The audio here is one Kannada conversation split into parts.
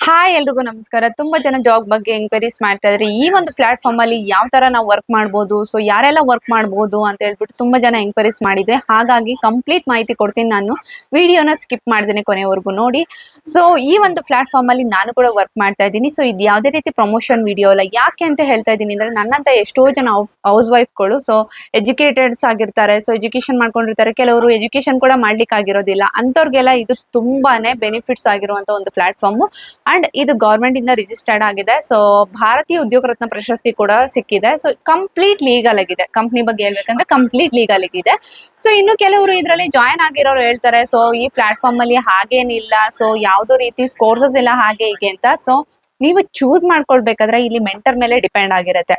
ಹಾಯ್ ಎಲ್ರಿಗೂ ನಮಸ್ಕಾರ. ತುಂಬಾ ಜನ ಜಾಬ್ ಬಗ್ಗೆ ಎಂಕ್ವೈರೀಸ್ ಮಾಡ್ತಾ ಇದ್ರೆ. ಈ ಒಂದು ಪ್ಲಾಟ್ಫಾರ್ಮ್ ಅಲ್ಲಿ ಯಾವ ತರ ನಾವು ವರ್ಕ್ ಮಾಡ್ಬೋದು? ಸೊ ಯಾರೆಲ್ಲ ವರ್ಕ್ ಮಾಡ್ಬೋದು ಅಂತ ಹೇಳ್ಬಿಟ್ಟು ತುಂಬಾ ಜನ ಎಂಕ್ವೈರೀಸ್ ಮಾಡಿದೆ. ಹಾಗಾಗಿ ಕಂಪ್ಲೀಟ್ ಮಾಹಿತಿ ಕೊಡ್ತೀನಿ ನಾನು. ವಿಡಿಯೋನ ಸ್ಕಿಪ್ ಮಾಡ್ದೇನೆ ಕೊನೆವರೆಗೂ ನೋಡಿ. ಸೊ ಈ ಒಂದು ಪ್ಲಾಟ್ಫಾರ್ಮ್ ಅಲ್ಲಿ ನಾನು ಕೂಡ ವರ್ಕ್ ಮಾಡ್ತಾ ಇದ್ದೀನಿ. ಸೊ ಇದು ಯಾವುದೇ ರೀತಿ ಪ್ರಮೋಷನ್ ವಿಡಿಯೋ ಅಲ್ಲ, ಯಾಕೆ ಅಂತ ಹೇಳ್ತಾ ಇದ್ದೀನಿ ಅಂದ್ರೆ ನನ್ನಂತ ಎಷ್ಟೋ ಜನ ಹೌಸ್ ವೈಫ್ಗಳು ಸೊ ಎಜುಕೇಟೆಡ್ಸ್ ಆಗಿರ್ತಾರೆ ಸೊ ಎಜುಕೇಶನ್ ಮಾಡ್ಕೊಂಡಿರ್ತಾರೆ. ಕೆಲವರು ಎಜುಕೇಶನ್ ಕೂಡ ಮಾಡ್ಲಿಕ್ಕೆ ಆಗಿರೋದಿಲ್ಲ ಅಂತವ್ರಿಗೆಲ್ಲ ಇದು ತುಂಬಾನೇ ಬೆನಿಫಿಟ್ಸ್ ಆಗಿರುವಂತ ಒಂದು ಪ್ಲಾಟ್ಫಾರ್ಮ್ ಅಂಡ್ ಇದು ಗೌರ್ಮೆಂಟ್ ಇಂದ ರಿಜಿಸ್ಟರ್ಡ್ ಆಗಿದೆ. ಸೊ ಭಾರತೀಯ ಉದ್ಯೋಗ ರತ್ನ ಪ್ರಶಸ್ತಿ ಕೂಡ ಸಿಕ್ಕಿದೆ. ಸೊ ಕಂಪ್ಲೀಟ್ ಲೀಗಲ್ ಆಗಿದೆ. ಕಂಪ್ನಿ ಬಗ್ಗೆ ಹೇಳ್ಬೇಕಂದ್ರೆ ಕಂಪ್ಲೀಟ್ ಲೀಗಲ್ ಆಗಿದೆ. ಸೊ ಇನ್ನು ಕೆಲವರು ಇದರಲ್ಲಿ ಜಾಯ್ನ್ ಆಗಿರೋರು ಹೇಳ್ತಾರೆ ಸೊ ಈ ಪ್ಲಾಟ್ಫಾರ್ಮ್ ಅಲ್ಲಿ ಹಾಗೇನಿಲ್ಲ ಸೊ ಯಾವ್ದೋ ರೀತಿ ಕೋರ್ಸಸ್ ಎಲ್ಲ ಹಾಗೆ ಹೀಗೆ ಅಂತ. ಸೊ ನೀವು ಚೂಸ್ ಮಾಡ್ಕೊಳ್ಬೇಕಾದ್ರೆ ಇಲ್ಲಿ ಮೆಂಟರ್ ಮೇಲೆ ಡಿಪೆಂಡ್ ಆಗಿರುತ್ತೆ.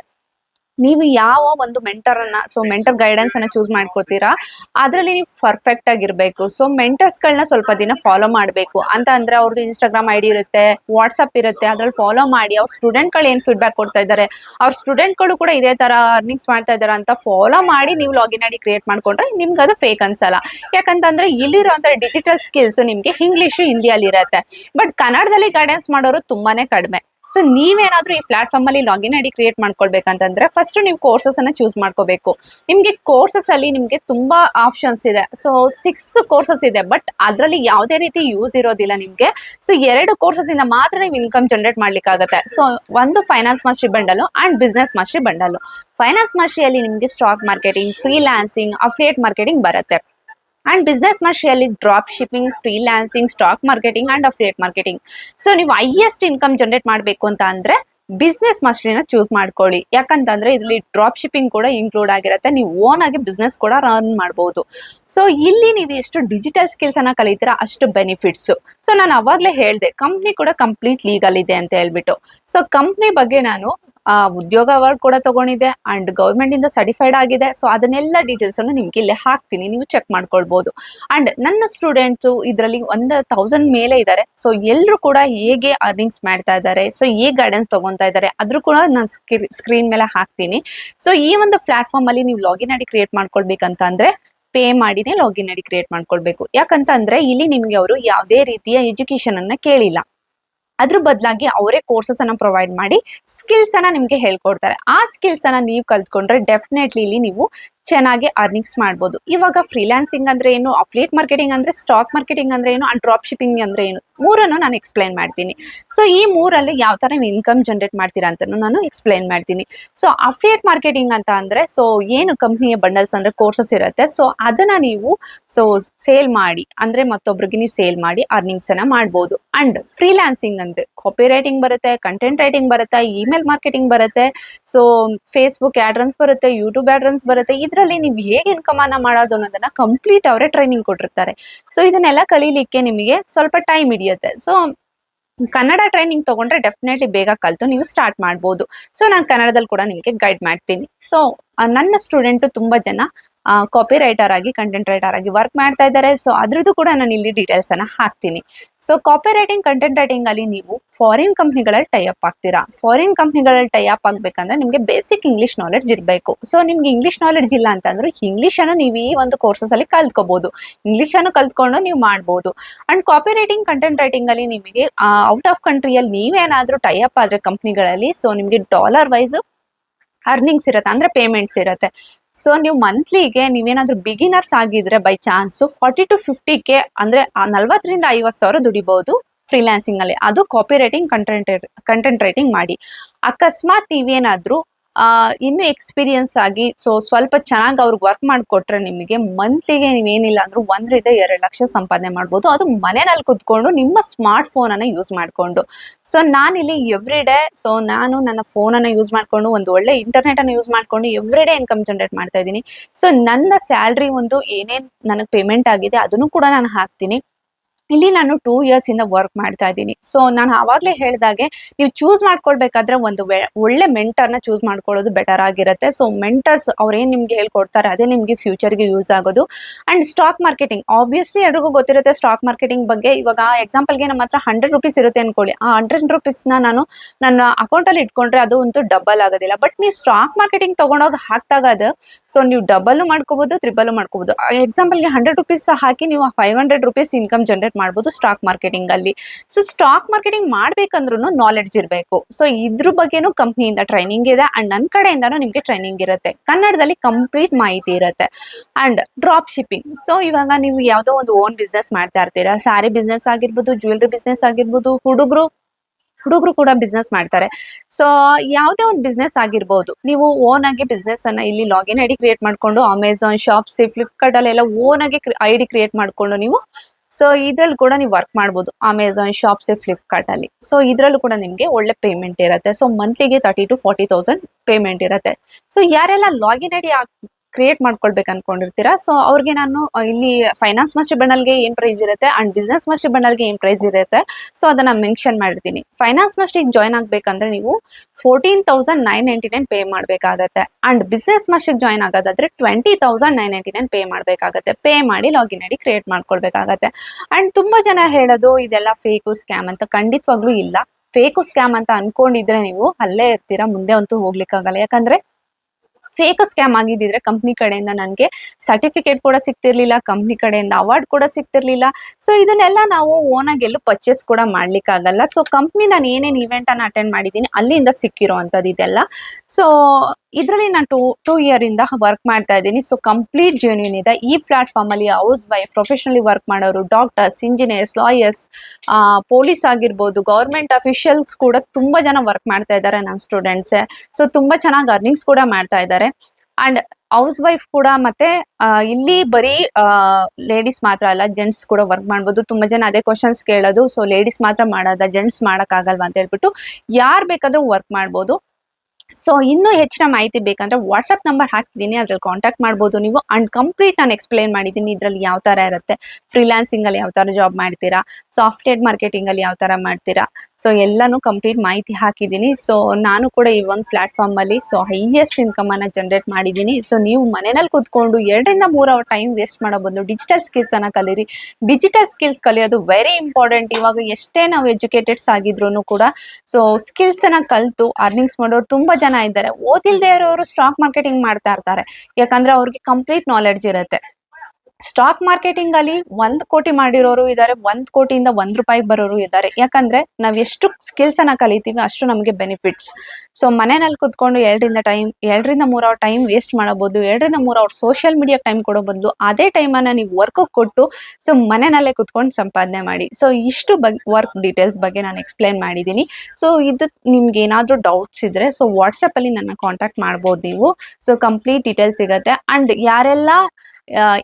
ನೀವು ಯಾವ ಒಂದು ಮೆಂಟರ್ ಅನ್ನ ಸೊ ಮೆಂಟರ್ ಗೈಡೆನ್ಸ್ ಅನ್ನ ಚೂಸ್ ಮಾಡ್ಕೊಳ್ತೀರಾ ಅದ್ರಲ್ಲಿ ನೀವು ಪರ್ಫೆಕ್ಟ್ ಆಗಿರ್ಬೇಕು. ಸೊ ಮೆಂಟರ್ಸ್ ಗಳನ್ನ ಸ್ವಲ್ಪ ದಿನ ಫಾಲೋ ಮಾಡಬೇಕು. ಅಂತ ಅಂದ್ರೆ ಅವ್ರದ್ದು ಇನ್ಸ್ಟಾಗ್ರಾಮ್ ಐಡಿ ಇರುತ್ತೆ ವಾಟ್ಸ್ಆಪ್ ಇರುತ್ತೆ, ಅದ್ರಲ್ಲಿ ಫಾಲೋ ಮಾಡಿ ಅವ್ರ ಸ್ಟೂಡೆಂಟ್ಗಳು ಏನ್ ಫೀಡ್ಬ್ಯಾಕ್ ಕೊಡ್ತಾ ಇದ್ದಾರೆ, ಅವ್ರ ಸ್ಟೂಡೆಂಟ್ಗಳು ಕೂಡ ಇದೇ ತರ ಅರ್ನಿಂಗ್ಸ್ ಮಾಡ್ತಾ ಇದಾರೆ ಅಂತ ಫಾಲೋ ಮಾಡಿ ನೀವು ಲಾಗಿನ್ ಐಡಿ ಕ್ರಿಯೇಟ್ ಮಾಡ್ಕೊಂಡ್ರೆ ನಿಮ್ಗೆ ಅದು ಫೇಕ್ ಅನ್ಸಲ್ಲ. ಯಾಕಂತಂದ್ರೆ ಇಲ್ಲಿರುವಂತ ಡಿಜಿಟಲ್ ಸ್ಕಿಲ್ಸ್ ನಿಮ್ಗೆ ಇಂಗ್ಲಿಷ್ ಹಿಂದಿಯಲ್ಲಿ ಇರುತ್ತೆ. ಬಟ್ ಕನ್ನಡದಲ್ಲಿ ಗೈಡೆನ್ಸ್ ಮಾಡೋರು ತುಂಬಾನೇ ಕಡಿಮೆ. ಸೊ ನೀವೇನಾದ್ರೂ ಈ ಪ್ಲಾಟ್ಫಾರ್ಮ್ ಅಲ್ಲಿ ಲಾಗಿನ್ ಐಡಿ ಕ್ರಿಯೇಟ್ ಮಾಡ್ಕೊಳ್ಬೇಕಂತಂದ್ರೆ ಫಸ್ಟ್ ನೀವು ಕೋರ್ಸಸ್ ಅನ್ನ ಚೂಸ್ ಮಾಡ್ಕೋಬೇಕು. ನಿಮ್ಗೆ ಕೋರ್ಸಸ್ ಅಲ್ಲಿ ನಿಮ್ಗೆ ತುಂಬಾ ಆಪ್ಷನ್ಸ್ ಇದೆ. ಸೊ ಸಿಕ್ಸ್ ಕೋರ್ಸಸ್ ಇದೆ ಬಟ್ ಅದರಲ್ಲಿ ಯಾವುದೇ ರೀತಿ ಯೂಸ್ ಇರೋದಿಲ್ಲ ನಿಮ್ಗೆ. ಸೊ ಎರಡು ಕೋರ್ಸಸ್ ಇಂದ ಮಾತ್ರ ನೀವು ಇನ್ಕಮ್ ಜನರೇಟ್ ಮಾಡ್ಲಿಕ್ಕೆ ಆಗುತ್ತೆ ಸೊ ಒಂದು finance mastery bundle and business mastery bundle. Finance ಮಾಸ್ಟ್ರಿಯಲ್ಲಿ ನಿಮ್ಗೆ stock marketing freelancing affiliate marketing ಬರುತ್ತೆ. And business ಮಾಸ್ಟ್ರಿಯಲ್ಲಿ drop shipping freelancing stock marketing and affiliate marketing so ನೀವು ಹೈಯೆಸ್ಟ್ ಇನ್ಕಮ್ ಜನರೇಟ್ ಮಾಡಬೇಕು ಅಂತ ಅಂದ್ರೆ ಬಿಸ್ನೆಸ್ ಮಾಸ್ಟ್ರಿನ ಚೂಸ್ ಮಾಡ್ಕೊಳ್ಳಿ. ಯಾಕಂತಂದ್ರೆ ಇದರಲ್ಲಿ ಡ್ರಾಪ್ ಶಿಪ್ಪಿಂಗ್ ಕೂಡ ಇನ್ಕ್ಲೂಡ್ ಆಗಿರುತ್ತೆ. ನೀವು ಓನ್ ಆಗಿ ಬಿಸ್ನೆಸ್ ಕೂಡ ರನ್ ಮಾಡಬಹುದು ಸೊ ಇಲ್ಲಿ ನೀವು ಎಷ್ಟು ಡಿಜಿಟಲ್ ಸ್ಕಿಲ್ಸ್ ಅನ್ನ ಕಲಿತೀರಾ ಅಷ್ಟು ಬೆನಿಫಿಟ್ಸ್ ಸೊ ನಾನು ಅವಾಗಲೇ ಹೇಳ್ದೆ ಕಂಪ್ನಿ ಕೂಡ ಕಂಪ್ಲೀಟ್ ಲೀಗಲ್ ಇದೆ ಅಂತ ಹೇಳ್ಬಿಟ್ಟು. ಸೊ ಕಂಪ್ನಿ ಬಗ್ಗೆ ನಾನು ಆ, ಉದ್ಯೋಗ ಅವಾರ್ಡ್ ಕೂಡ ತಗೊಂಡಿದೆ ಅಂಡ್ ಗೌರ್ಮೆಂಟ್ ಇಂದ ಸರ್ಟಿಫೈಡ್ ಆಗಿದೆ. ಸೊ ಅದನ್ನೆಲ್ಲ ಡೀಟೇಲ್ಸ್ ಅನ್ನು ನಿಮ್ಗೆ ಇಲ್ಲಿ ಹಾಕ್ತೀನಿ. ನೀವು ಚೆಕ್ ಮಾಡ್ಕೊಳ್ಬಹುದು ಅಂಡ್ ನನ್ನ ಸ್ಟೂಡೆಂಟ್ಸ್ ಇದರಲ್ಲಿ ಒಂದು ತೌಸಂಡ್ ಮೇಲೆ ಇದ್ದಾರೆ ಸೊ ಎಲ್ಲರೂ ಕೂಡ ಹೇಗೆ ಅರ್ನಿಂಗ್ಸ್ ಮಾಡ್ತಾ ಇದ್ದಾರೆ ಸೊ ಹೇಗೆ ಗೈಡೆನ್ಸ್ ತಗೊಂತಾ ಇದ್ದಾರೆ ಅದ್ರ ಕೂಡ ನಾನು ಸ್ಕ್ರೀನ್ ಮೇಲೆ ಹಾಕ್ತೀನಿ. ಸೊ ಈ ಒಂದು ಪ್ಲಾಟ್ಫಾರ್ಮ್ ಅಲ್ಲಿ ನೀವು ಲಾಗಿನ್ ಆಡಿ ಕ್ರಿಯೇಟ್ ಮಾಡ್ಕೊಳ್ಬೇಕಂತ ಅಂದ್ರೆ ಪೇ ಮಾಡಿನೇ ಲಾಗಿನ್ ಐಡಿ ಕ್ರಿಯೇಟ್ ಮಾಡ್ಕೊಳ್ಬೇಕು. ಯಾಕಂತ ಅಂದ್ರೆ ಇಲ್ಲಿ ನಿಮ್ಗೆ ಅವರು ಯಾವುದೇ ರೀತಿಯ ಎಜುಕೇಶನ್ ಅನ್ನ ಕೇಳಿಲ್ಲ. ಅದ್ರ ಬದಲಾಗಿ ಅವರೇ ಕೋರ್ಸಸ್ ಅನ್ನ ಪ್ರೊವೈಡ್ ಮಾಡಿ ಸ್ಕಿಲ್ಸ್ ಅನ್ನ ನಿಮ್ಗೆ ಹೇಳ್ಕೊಡ್ತಾರೆ. ಆ ಸ್ಕಿಲ್ಸ್ ಅನ್ನ ನೀವು ಕಲ್ತ್ಕೊಂಡ್ರೆ ಡೆಫಿನೆಟ್ಲಿ ಇಲ್ಲಿ ನೀವು ಚೆನ್ನಾಗಿ ಅರ್ನಿಂಗ್ಸ್ ಮಾಡ್ಬೋದು. ಇವಾಗ ಫ್ರೀಲಾನ್ಸಿಂಗ್ ಅಂದ್ರೆ ಏನು ಅಪ್ಲೇಟ್ ಮಾರ್ಕೆಟಿಂಗ್ ಅಂದ್ರೆ ಸ್ಟಾಕ್ ಮಾರ್ಕೆಟಿಂಗ್ ಅಂದ್ರೆ ಏನು ಅಂಡ್ ಡ್ರಾಪ್ ಶಿಪ್ಪಿಂಗ್ ಅಂದ್ರೆ ಏನು? ಮೂರನ್ನು ನಾನು ಎಕ್ಸ್ಪ್ಲೈನ್ ಮಾಡ್ತೀನಿ. ಸೊ ಈ ಮೂರಲ್ಲಿ ಯಾವ ತರ ನೀವು ಇನ್ಕಮ್ ಜನರೇಟ್ ಮಾಡ್ತೀರಾ ಅಂತ ನಾನು ಎಕ್ಸ್ಪ್ಲೈನ್ ಮಾಡ್ತೀನಿ. ಸೊ ಅಫಿಲಿಯೇಟ್ ಮಾರ್ಕೆಟಿಂಗ್ ಅಂತ ಅಂದ್ರೆ ಸೊ ಏನು ಕಂಪ್ನಿಯ ಬಂಡಲ್ಸ್ ಅಂದ್ರೆ ಕೋರ್ಸಸ್ ಇರುತ್ತೆ. ಸೊ ಅದನ್ನ ನೀವು ಸೊ ಸೇಲ್ ಮಾಡಿ, ಅಂದ್ರೆ ಮತ್ತೊಬ್ರಿಗೆ ನೀವು ಸೇಲ್ ಮಾಡಿ ಅರ್ನಿಂಗ್ಸ್ ಅನ್ನ ಮಾಡ್ಬೋದು. ಅಂಡ್ ಫ್ರೀಲ್ಯಾನ್ಸಿಂಗ್ ಅಂದರೆ ಕಾಪಿ ರೈಟಿಂಗ್ ಬರುತ್ತೆ ಕಂಟೆಂಟ್ ರೈಟಿಂಗ್ ಬರುತ್ತೆ ಇಮೇಲ್ ಮಾರ್ಕೆಟಿಂಗ್ ಬರುತ್ತೆ ಸೊ ಫೇಸ್ಬುಕ್ ಆಡ್ರನ್ಸ್ ಬರುತ್ತೆ ಯೂಟ್ಯೂಬ್ ಆಡ್ರನ್ಸ್ ಬರುತ್ತೆ. ಇದರಲ್ಲಿ ನೀವು ಹೇಗೆ ಇನ್ಕಮ್ ಅನ್ನ ಮಾಡೋದು ಅನ್ನೋದನ್ನ ಕಂಪ್ಲೀಟ್ ಅವರೇ ಟ್ರೈನಿಂಗ್ ಕೊಟ್ಟಿರ್ತಾರೆ. ಸೊ ಇದನ್ನೆಲ್ಲ ಕಲೀಲಿಕ್ಕೆ ನಿಮಗೆ ಸ್ವಲ್ಪ ಟೈಮ್ ಹಿಡಿಯುತ್ತೆ. ಸೊ ಕನ್ನಡ ಟ್ರೈನಿಂಗ್ ತಗೊಂಡ್ರೆ ಡೆಫಿನೆಟ್ಲಿ ಬೇಗ ಕಲ್ತು ನೀವು ಸ್ಟಾರ್ಟ್ ಮಾಡ್ಬೋದು. ಸೊ ನಾನು ಕನ್ನಡದಲ್ಲಿ ಕೂಡ ನಿಮಗೆ ಗೈಡ್ ಮಾಡ್ತೀನಿ. ಸೊ ನನ್ನ ಸ್ಟೂಡೆಂಟ್ ತುಂಬಾ ಜನ ಕಾಪಿ ರೈಟರ್ ಆಗಿ ಕಂಟೆಂಟ್ ರೈಟರ್ ಆಗಿ ವರ್ಕ್ ಮಾಡ್ತಾ ಇದ್ದಾರೆ. ಸೊ ಅದ್ರದ್ದು ಕೂಡ ನಾನು ಇಲ್ಲಿ ಡೀಟೇಲ್ಸ್ ಅನ್ನ ಹಾಕ್ತೀನಿ. So copy writing content writing ಅಲ್ಲಿ ನೀವು ಫಾರಿನ್ ಕಂಪ್ನಿಗಳಲ್ಲಿ ಟೈ ಅಪ್ ಆಗ್ತೀರಾ? ಫಾರಿನ್ ಕಂಪ್ನಿಗಳಲ್ಲಿ ಟೈ ಅಪ್ ಆಗ್ಬೇಕಂದ್ರೆ ನಿಮಗೆ ಬೇಸಿಕ್ ಇಂಗ್ಲಿಷ್ ನಾಲೆಡ್ಜ್ ಇರಬೇಕು. ಸೊ ನಿಮ್ಗೆ ಇಂಗ್ಲಿಷ್ ನಾಲೆಡ್ಜ್ ಇಲ್ಲ ಅಂತಂದ್ರೆ ಇಂಗ್ಲಿಷ್ ಅನ್ನು ನೀವು ಈ ಒಂದು ಕೋರ್ಸಸ್ ಅಲ್ಲಿ ಕಲ್ತ್ಕೋಬಹುದು ಇಂಗ್ಲಿಷ್ ಅನ್ನು ಕಲ್ತ್ಕೊಂಡು ನೀವು ಮಾಡಬಹುದು and copy writing content writing ಅಲ್ಲಿ ನಿಮಗೆ ಔಟ್ ಆಫ್ ಕಂಟ್ರಿಯಲ್ಲಿ ನೀವೇನಾದ್ರೂ ಟೈ ಅಪ್ ಆದ್ರೆ ಕಂಪ್ನಿಗಳಲ್ಲಿ ಸೊ ನಿಮಗೆ ಡಾಲರ್ ವೈಸ್ ಅರ್ನಿಂಗ್ಸ್ ಇರುತ್ತೆ, ಅಂದ್ರೆ ಪೇಮೆಂಟ್ಸ್ ಇರುತ್ತೆ. ಸೊ ನೀವು ಮಂತ್ಲಿಗೆ ನೀವೇನಾದ್ರೂ ಬಿಗಿನರ್ಸ್ ಆಗಿದ್ರೆ by chance forty to fifty K ಅಂದ್ರೆ ನಲ್ವತ್ತರಿಂದ ಐವತ್ತು ಸಾವಿರ ದುಡಿಬಹುದು ಫ್ರೀಲ್ಯಾನ್ಸಿಂಗ್ ಅಲ್ಲಿ. ಅದು copy writing content content writing ಮಾಡಿ. ಅಕಸ್ಮಾತ್ ನೀವೇನಾದ್ರೂ ಆ, ಇನ್ನು ಎಕ್ಸ್ಪೀರಿಯನ್ಸ್ ಆಗಿ ಸೊ ಸ್ವಲ್ಪ ಚೆನ್ನಾಗಿ ಅವ್ರಿಗೆ ವರ್ಕ್ ಮಾಡಿಕೊಟ್ರೆ ನಿಮಗೆ ಮಂತ್ಲಿಗೆ ನೀವೇನಿಲ್ಲ ಅಂದ್ರೂ ಒಂದರಿಂದ ಎರಡು ಲಕ್ಷ ಸಂಪಾದನೆ ಮಾಡ್ಬೋದು. ಅದು ಮನೆಯಲ್ಲಿ ಕುತ್ಕೊಂಡು ನಿಮ್ಮ ಸ್ಮಾರ್ಟ್ ಫೋನ್ ಅನ್ನ ಯೂಸ್ ಮಾಡ್ಕೊಂಡು. ಸೊ ನಾನಿಲ್ಲಿ ಎವ್ರಿ ಡೇ ಸೊ ನಾನು ನನ್ನ ಫೋನ್ ಅನ್ನ ಯೂಸ್ ಮಾಡ್ಕೊಂಡು, ಒಂದು ಒಳ್ಳೆ ಇಂಟರ್ನೆಟ್ ಅನ್ನ ಯೂಸ್ ಮಾಡ್ಕೊಂಡು ಎವ್ರಿ ಡೇ ಇನ್ಕಮ್ ಜನರೇಟ್ ಮಾಡ್ತಾ ಇದ್ದೀನಿ. ಸೊ ನನ್ನ ಸ್ಯಾಲ್ರಿ ಒಂದು ಏನೇನ್ ನನಗೆ ಪೇಮೆಂಟ್ ಆಗಿದೆ ಅದನ್ನು ಕೂಡ ನಾನು ಹಾಕ್ತೀನಿ. ಇಲ್ಲಿ ನಾನು ಟೂ ಇಯರ್ಸ್ ಇಂದ ವರ್ಕ್ ಮಾಡ್ತಾ ಇದ್ದೀನಿ. ಸೊ ನಾನು ಆವಾಗಲೇ ಹೇಳಿದಾಗೆ ನೀವು ಚೂಸ್ ಮಾಡ್ಕೊಳ್ಬೇಕಾದ್ರೆ ಒಂದು ಒಳ್ಳೆ ಮೆಂಟರ್ನ ಚೂಸ್ ಮಾಡ್ಕೊಳ್ಳೋದು ಬೆಟರ್ ಆಗಿರುತ್ತೆ. ಸೊ ಮೆಂಟರ್ಸ್ ಅವ್ರೇನು ನಿಮ್ಗೆ ಹೇಳ್ಕೊಡ್ತಾರೆ ಅದೇ ನಿಮಗೆ ಫ್ಯೂಚರ್ಗೆ ಯೂಸ್ ಆಗೋದು. ಅಂಡ್ ಸ್ಟಾಕ್ ಮಾರ್ಕೆಟಿಂಗ್ ಆಬ್ವಿಯಸ್ಲಿ ಎಲ್ರಿಗೂ ಗೊತ್ತಿರುತ್ತೆ ಸ್ಟಾಕ್ ಮಾರ್ಕೆಟಿಂಗ್ ಬಗ್ಗೆ. ಇವಾಗ ಎಕ್ಸಾಂಪಲ್ಗೆ ನಮ್ಮ ಹತ್ರ ಹಂಡ್ರೆಡ್ ರುಪೀಸ್ ಇರುತ್ತೆ ಅನ್ಕೊಳ್ಳಿ. ಆ ಹಂಡ್ರೆಡ್ ರುಪೀಸ್ನ ನಾನು ನನ್ನ ಅಕೌಂಟಲ್ಲಿ ಇಟ್ಕೊಂಡ್ರೆ ಅದು ಅಂತೂ ಡಬಲ್ ಆಗೋದಿಲ್ಲ. ಬಟ್ ನೀವು ಸ್ಟಾಕ್ ಮಾರ್ಕೆಟಿಂಗ್ ತೊಗೊಂಡೋಗಿ ಹಾಕ್ದಾಗ ಅದು ಸೊ ನೀವು ಡಬಲ್ ಮಾಡ್ಕೋಬೋದು ತ್ರಿಬಲ್ ಮಾಡ್ಕೋಬೋದು. ಎಕ್ಸಾಂಪಲ್ಗೆ ಹಂಡ್ರೆಡ್ ರುಪೀಸ್ ಹಾಕಿ ನೀವು five hundred rupees income generate generate ಮಾಡ್ಬೋದು ಸ್ಟಾಕ್ ಮಾರ್ಕೆಟಿಂಗ್ ಅಲ್ಲಿ. ಸೊ ಸ್ಟಾಕ್ ಮಾರ್ಕೆಟಿಂಗ್ ಮಾಡ್ಬೇಕಂದ್ರೂ ನಾಲೆಡ್ಜ್ ಇರಬೇಕು. ಸೊ ಇದ್ರ ಬಗ್ಗೆನೂ ಕಂಪ್ನಿಯಿಂದ ಟ್ರೈನಿಂಗ್ ಇದೆ ಅಂಡ್ ನನ್ನ ಕಡೆಯಿಂದನೂ ನಿಮಗೆ ಟ್ರೈನಿಂಗ್ ಇರುತ್ತೆ. ಕನ್ನಡದಲ್ಲಿ ಕಂಪ್ಲೀಟ್ ಮಾಹಿತಿ ಇರುತ್ತೆ. ಅಂಡ್ ಡ್ರಾಪ್ ಶಿಪ್ಪಿಂಗ್ ಸೊ ಇವಾಗ ನೀವು ಯಾವುದೋ ಒಂದು ಓನ್ ಬಿಸ್ನೆಸ್ ಮಾಡ್ತಾ ಇರ್ತೀರಾ. ಸಾರಿ ಬಿಸ್ನೆಸ್ ಆಗಿರ್ಬೋದು ಜ್ಯುವೆಲ್ರಿ ಬಿಸ್ನೆಸ್ ಆಗಿರ್ಬೋದು, ಹುಡುಗರು ಹುಡುಗರು ಕೂಡ ಬಿಸ್ನೆಸ್ ಮಾಡ್ತಾರೆ. ಸೊ ಯಾವುದೇ ಒಂದು ಬಿಸ್ನೆಸ್ ಆಗಿರ್ಬೋದು, ನೀವು ಓನ್ ಆಗಿ ಬಿಸ್ನೆಸ್ ಅನ್ನ ಇಲ್ಲಿ ಲಾಗಿನ್ ಐ ಡಿ ಕ್ರಿಯೇಟ್ ಮಾಡ್ಕೊಂಡು ಅಮೆಝಾನ್ ಶಾಪ್ಸಿ ಫ್ಲಿಪ್ಕಾರ್ಟ್ ಅಲ್ಲೆಲ್ಲ ಓನ್ ಆಗಿ ಐ ಡಿ ಕ್ರಿಯೇಟ್ ಮಾಡ್ಕೊಂಡು ನೀವು ಸೊ ಇದ್ರಲ್ಲಿ ಕೂಡ ನೀವು ವರ್ಕ್ ಮಾಡ್ಬೋದು. ಅಮೆಝಾನ್ ಶಾಪ್ಸ್ ಫ್ಲಿಪ್ಕಾರ್ಟ್ ಅಲ್ಲಿ. ಸೊ ಇದ್ರಲ್ಲೂ ಕೂಡ ನಿಮಗೆ ಒಳ್ಳೆ ಪೇಮೆಂಟ್ ಇರುತ್ತೆ. So ಮಂತ್ಲಿಗೆ thirty to forty thousand payment ಇರುತ್ತೆ. ಸೊ ಯಾರೆಲ್ಲ ಲಾಗಿನ್ ಐ ಡಿ ಕ್ರಿಯೇಟ್ ಮಾಡ್ಕೊಳ್ಬೇಕು ಅನ್ಕೊಂಡಿರ್ತೀರಾ? ಸೊ ಅವ್ರಿಗೆ ನಾನು ಇಲ್ಲಿ ಫೈನಾನ್ಸ್ ಮಾಸ್ಟರ್ ಬಂಡಲ್ಗೆ ಏನ್ ಪ್ರೈಸ್ ಇರುತ್ತೆ ಅಂಡ್ ಬಿಸ್ನೆಸ್ ಮಾಸ್ಟರ್ ಬಂಡಲ್ಗೆ ಏನ್ ಪ್ರೈಸ್ ಇರುತ್ತೆ ಸೊ ಅದನ್ನ ಮೆನ್ಷನ್ ಮಾಡಿರ್ತೀನಿ. ಫೈನಾನ್ಸ್ ಮಾಸ್ಟರ್ ಜಾಯ್ನ್ ಆಗ್ಬೇಕಂದ್ರೆ ನೀವು fourteen thousand nine ninety nine pay ಮಾಡ್ಬೇಕಾಗತ್ತೆ. And business master join ಆಗೋದಾದ್ರೆ twenty thousand nine ninety nine pay ಮಾಡ್ಬೇಕಾಗತ್ತೆ. ಪೇ ಮಾಡಿ ಲಾಗಿನ್ ಐಡಿ ಕ್ರಿಯೇಟ್ ಮಾಡ್ಕೊಳ್ಬೇಕಾಗತ್ತೆ. ಅಂಡ್ ತುಂಬಾ ಜನ ಹೇಳೋದು, ಇದೆಲ್ಲ ಫೇಕು ಸ್ಕ್ಯಾಮ್ ಅಂತ. ಖಂಡಿತವಾಗ್ಲೂ ಇಲ್ಲ. ಫೇಕು ಸ್ಕ್ಯಾಮ್ ಅಂತ ಅನ್ಕೊಂಡಿದ್ರೆ ನೀವು ಅಲ್ಲೇ ಇರ್ತೀರಾ, ಮುಂದೆ ಅಂತೂ ಹೋಗ್ಲಿಕ್ಕಾಗಲ್ಲ. ಯಾಕಂದ್ರೆ ಫೇಕ್ ಸ್ಕ್ಯಾಮ್ ಆಗಿದ್ದಿದ್ರೆ ಕಂಪ್ನಿ ಕಡೆಯಿಂದ ನನಗೆ ಸರ್ಟಿಫಿಕೇಟ್ ಕೂಡ ಸಿಗ್ತಿರ್ಲಿಲ್ಲ ಕಂಪ್ನಿ ಕಡೆಯಿಂದ ಅವಾರ್ಡ್ ಕೂಡ ಸಿಗ್ತಿರ್ಲಿಲ್ಲ. ಸೊ ಇದನ್ನೆಲ್ಲ ನಾವು ಓನಾಗಿ ಎಲ್ಲೂ ಪರ್ಚೇಸ್ ಕೂಡ ಮಾಡ್ಲಿಕ್ಕಾಗಲ್ಲ. ಸೊ ಕಂಪ್ನಿ ನಾನು ಏನೇನು ಇವೆಂಟ್ ಅನ್ನ ಅಟೆಂಡ್ ಮಾಡಿದ್ದೀನಿ ಅಲ್ಲಿಂದ ಸಿಕ್ಕಿರೋ ಅಂಥದ್ದು ಇದೆಲ್ಲ. ಸೊ ಇದರಲ್ಲಿ ನಾನು ಟೂ ಟೂ ಇಯರ್ ಇಂದ ವರ್ಕ್ ಮಾಡ್ತಾ ಇದ್ದೀನಿ. ಸೊ ಕಂಪ್ಲೀಟ್ ಜೆನ್ಯೂನ್ ಇದೆ. ಈ ಪ್ಲಾಟ್ಫಾರ್ಮ್ ಅಲ್ಲಿ ಹೌಸ್ ವೈಫ್ ಪ್ರೊಫೆಷನಲಿ ವರ್ಕ್ ಮಾಡೋರು ಡಾಕ್ಟರ್ಸ್ ಇಂಜಿನಿಯರ್ಸ್ ಲಾಯರ್ಸ್ ಪೊಲೀಸ್ ಆಗಿರ್ಬೋದು ಗೌರ್ಮೆಂಟ್ ಅಫಿಷಿಯಲ್ಸ್ ಕೂಡ ತುಂಬಾ ಜನ ವರ್ಕ್ ಮಾಡ್ತಾ ಇದ್ದಾರೆ ನನ್ನ ಸ್ಟೂಡೆಂಟ್ಸ್ ಸೊ ತುಂಬಾ ಚೆನ್ನಾಗಿ ಅರ್ನಿಂಗ್ಸ್ ಕೂಡ ಮಾಡ್ತಾ ಇದ್ದಾರೆ. ಅಂಡ್ ಹೌಸ್ ವೈಫ್ ಕೂಡ ಮತ್ತೆ ಇಲ್ಲಿ ಬರೀ ಲೇಡೀಸ್ ಮಾತ್ರ ಅಲ್ಲ ಜೆಂಟ್ಸ್ ಕೂಡ ವರ್ಕ್ ಮಾಡ್ಬೋದು. ತುಂಬಾ ಜನ ಅದೇ ಕ್ವಶನ್ಸ್ ಕೇಳೋದು. ಸೊ ಲೇಡೀಸ್ ಮಾತ್ರ ಮಾಡೋದ ಜೆಂಟ್ಸ್ ಮಾಡೋಕ್ಕಾಗಲ್ವಾ ಅಂತ ಹೇಳ್ಬಿಟ್ಟು ಯಾರು ಬೇಕಾದರೂ ವರ್ಕ್ ಮಾಡ್ಬೋದು. ಸೊ ಇನ್ನೂ ಹೆಚ್ಚಿನ ಮಾಹಿತಿ ಬೇಕಂದ್ರೆ ವಾಟ್ಸಪ್ ನಂಬರ್ ಹಾಕಿದ್ದೀನಿ, ಅದ್ರಲ್ಲಿ ಕಾಂಟ್ಯಾಕ್ಟ್ ಮಾಡ್ಬೋದು ನೀವು. ಅಂಡ್ ಕಂಪ್ಲೀಟ್ ನಾನು ಎಕ್ಸ್ಪ್ಲೇನ್ ಮಾಡಿದ್ದೀನಿ ಇದರಲ್ಲಿ ಯಾವ ಥರ ಇರುತ್ತೆ. ಫ್ರೀಲಾನ್ಸಿಂಗ್ ಅಲ್ಲಿ ಯಾವ ಥರ ಜಾಬ್ ಮಾಡ್ತೀರಾ? ಸಾಫ್ಟ್ವೇರ್ ಮಾರ್ಕೆಟಿಂಗ್ ಅಲ್ಲಿ ಯಾವ ಥರ ಮಾಡ್ತೀರಾ? ಸೊ ಎಲ್ಲಾನು ಕಂಪ್ಲೀಟ್ ಮಾಹಿತಿ ಹಾಕಿದ್ದೀನಿ. ಸೊ ನಾನು ಕೂಡ ಈ ಒಂದು ಪ್ಲಾಟ್ಫಾರ್ಮ್ ಅಲ್ಲಿ ಸೊ ಹೈಯೆಸ್ಟ್ ಇನ್ಕಮ್ ಅನ್ನ ಜನರೇಟ್ ಮಾಡಿದ್ದೀನಿ. ಸೊ ನೀವು ಮನೆಯಲ್ಲಿ ಕೂತ್ಕೊಂಡು ಎರಡರಿಂದ ಮೂರು ಅವರ್ ಟೈಮ್ ವೇಸ್ಟ್ ಮಾಡೋ ಬದಲು ಡಿಜಿಟಲ್ ಸ್ಕಿಲ್ಸ್ ಅನ್ನ ಕಲೀರಿ. ಡಿಜಿಟಲ್ ಸ್ಕಿಲ್ಸ್ ಕಲಿಯೋದು ವೆರಿ ಇಂಪಾರ್ಟೆಂಟ್ ಇವಾಗ ಎಷ್ಟೇ ನಾವು ಎಜುಕೇಟೆಡ್ಸ್ ಆಗಿದ್ರು ಕೂಡ ಸೊ ಸ್ಕಿಲ್ಸ್ ಅನ್ನ ಕಲ್ತು ಅರ್ನಿಂಗ್ಸ್ ಮಾಡೋರು ತುಂಬಾ ಜನ ಇದ್ದಾರೆ. ಓದಿಲ್ದೇ ಇರೋರು ಸ್ಟಾಕ್ ಮಾರ್ಕೆಟಿಂಗ್ ಮಾಡ್ತಾ ಇರ್ತಾರೆ. ಯಾಕಂದ್ರೆ ಅವ್ರಿಗೆ ಕಂಪ್ಲೀಟ್ ನಾಲೆಡ್ಜ್ ಇರುತ್ತೆ. ಸ್ಟಾಕ್ ಮಾರ್ಕೆಟಿಂಗ್ ಅಲ್ಲಿ ಒಂದ್ ಕೋಟಿ ಮಾಡಿರೋರು ಇದ್ದಾರೆ ಒಂದ್ ಕೋಟಿಯಿಂದ ಒಂದ್ ರೂಪಾಯಿ ಬರೋರು ಇದ್ದಾರೆ ಯಾಕಂದ್ರೆ ನಾವ್ ಎಷ್ಟು ಸ್ಕಿಲ್ಸ್ ಅನ್ನ ಕಲಿತೀವಿ ಅಷ್ಟು ನಮಗೆ ಬೆನಿಫಿಟ್ಸ್ ಸೊ ಮನೆಯಲ್ಲಿ ಕುತ್ಕೊಂಡು ಎರಡರಿಂದ ಟೈಮ್, ಎರಡರಿಂದ ಮೂರ್ ಅವರ್ ಟೈಮ್ ವೇಸ್ಟ್ ಮಾಡಬಹುದು ಎರಡರಿಂದ ಮೂರ್ ಅವರ್ ಸೋಷಿಯಲ್ ಮೀಡಿಯಾ ಟೈಮ್ ಕೊಡೋ ಬದಲು ಅದೇ ಟೈಮ್ ಅನ್ನ ನೀವು ವರ್ಕ್ ಕೊಟ್ಟು ಸೊ ಮನೆಯಲ್ಲೇ ಕುತ್ಕೊಂಡು ಸಂಪಾದನೆ ಮಾಡಿ. ಸೊ ಇಷ್ಟು ಬಗ್ಗೆ ವರ್ಕ್ ಡೀಟೇಲ್ಸ್ ಬಗ್ಗೆ ನಾನು ಎಕ್ಸ್ಪ್ಲೈನ್ ಮಾಡಿದೀನಿ. ಸೊ ಇದು ನಿಮ್ಗೆ ಏನಾದ್ರೂ ಡೌಟ್ಸ್ ಇದ್ರೆ ಸೊ ವಾಟ್ಸಪ್ ಅಲ್ಲಿ ನನ್ನ ಕಾಂಟ್ಯಾಕ್ಟ್ ಮಾಡ್ಬೋದು ನೀವು. ಸೊ ಕಂಪ್ಲೀಟ್ ಡೀಟೇಲ್ಸ್ ಸಿಗತ್ತೆ. ಅಂಡ್ ಯಾರೆಲ್ಲ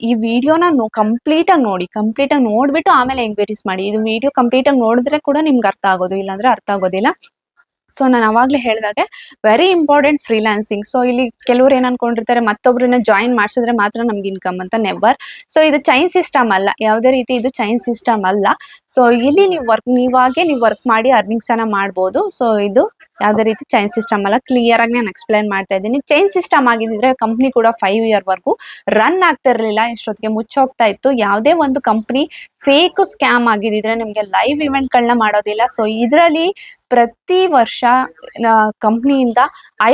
ಈ ವಿಡಿಯೋನ ಕಂಪ್ಲೀಟ್ ಆಗಿ ನೋಡಿ ಕಂಪ್ಲೀಟ್ ಆಗಿ ನೋಡ್ಬಿಟ್ಟು ಆಮೇಲೆ ಎಂಕ್ವೈರೀಸ್ ಮಾಡಿ. ಇದು ವಿಡಿಯೋ ಕಂಪ್ಲೀಟ್ ಆಗಿ ನೋಡಿದ್ರೆ ಕೂಡ ನಿಮ್ಗೆ ಅರ್ಥ ಆಗೋದು, ಇಲ್ಲಾಂದ್ರೆ ಅರ್ಥ ಆಗೋದಿಲ್ಲ. ಸೊ ನಾನು ಅವಾಗ್ಲೇ ಹೇಳಿದಾಗೆ ವೆರಿ ಇಂಪಾರ್ಟೆಂಟ್ ಫ್ರೀಲಾನ್ಸಿಂಗ್ ಸೊ ಇಲ್ಲಿ ಕೆಲವರು ಏನ್ ಅನ್ಕೊಂಡಿರ್ತಾರೆ, ಮತ್ತೊಬ್ರನ್ನ ಜಾಯಿನ್ ಮಾಡಿಸಿದ್ರೆ ಮಾತ್ರ ನಮ್ಗೆ ಇನ್ಕಮ್ ಅಂತ ನೆವರ್ ಸೊ ಇದು ಚೈನ್ ಸಿಸ್ಟಮ್ ಅಲ್ಲ. ಯಾವುದೇ ರೀತಿ ಇದು ಚೈನ್ ಸಿಸ್ಟಮ್ ಅಲ್ಲ. ಸೊ ಇಲ್ಲಿ ನೀವು ವರ್ಕ್ ನೀವಾಗೆ ನೀವು ವರ್ಕ್ ಮಾಡಿ ಅರ್ನಿಂಗ್ಸ್ ಅನ್ನ ಮಾಡ್ಬೋದು. ಸೊ ಇದು ಯಾವುದೇ ರೀತಿ ಚೈನ್ ಸಿಸ್ಟಮ್ ಅಲ್ಲ. ಕ್ಲಿಯರ್ ಆಗಿ ನಾನು ಎಕ್ಸ್ಪ್ಲೈನ್ ಮಾಡ್ತಾ ಇದ್ದೀನಿ. ಚೈನ್ ಸಿಸ್ಟಮ್ ಆಗಿದ್ರೆ ಕಂಪ್ನಿ ಕೂಡ ಫೈವ್ ಇಯರ್ ವರ್ಗೂ ರನ್ ಆಗ್ತಿರ್ಲಿಲ್ಲ ಎಷ್ಟೊತ್ತಿಗೆ ಮುಚ್ಚೋಗ್ತಾ ಇತ್ತು. ಯಾವುದೇ ಒಂದು ಕಂಪ್ನಿ ಫೇಕ್ ಸ್ಕ್ಯಾಮ್ ಆಗಿದ್ರೆ ನಿಮಗೆ ಲೈವ್ ಇವೆಂಟ್ ಗಳನ್ನ ಮಾಡೋದಿಲ್ಲ. ಸೊ ಇದರಲ್ಲಿ ಪ್ರತಿ ವರ್ಷ ಕಂಪ್ನಿಯಿಂದ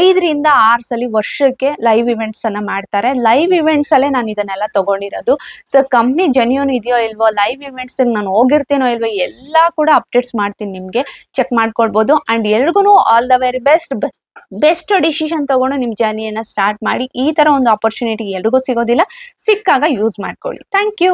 ಐದರಿಂದ ಆರು ಸಲ ವರ್ಷಕ್ಕೆ ಲೈವ್ ಇವೆಂಟ್ಸ್ ಅನ್ನ ಮಾಡ್ತಾರೆ. ಲೈವ್ ಇವೆಂಟ್ಸ್ ಅಲ್ಲೇ ನಾನು ಇದನ್ನೆಲ್ಲ ತಗೊಂಡಿರೋದು. ಸೊ ಕಂಪ್ನಿ ಜೆನ್ಯೂನ್ ಇದೆಯೋ ಇಲ್ವೋ ಲೈವ್ ಇವೆಂಟ್ಸ್ ನಾನು ಹೋಗಿರ್ತೀನೋ ಇಲ್ವೋ, ಎಲ್ಲ ಕೂಡ ಅಪ್ಡೇಟ್ಸ್ ಮಾಡ್ತೀನಿ ನಿಮ್ಗೆ. ಚೆಕ್ ಮಾಡ್ಕೊಳ್ಬೋದು. ಅಂಡ್ ಎಲ್ರಿಗೂ all the very best best decision ತಗೊಂಡು ನಿಮ್ ಜರ್ನಿಯನ್ನ ಸ್ಟಾರ್ಟ್ ಮಾಡಿ ಈ ತರ ಒಂದು ಆಪರ್ಚುನಿಟಿ ಎಲ್ರಿಗೂ ಸಿಗೋದಿಲ್ಲ. ಸಿಕ್ಕಾಗ ಯೂಸ್ ಮಾಡ್ಕೊಳ್ಳಿ. Thank you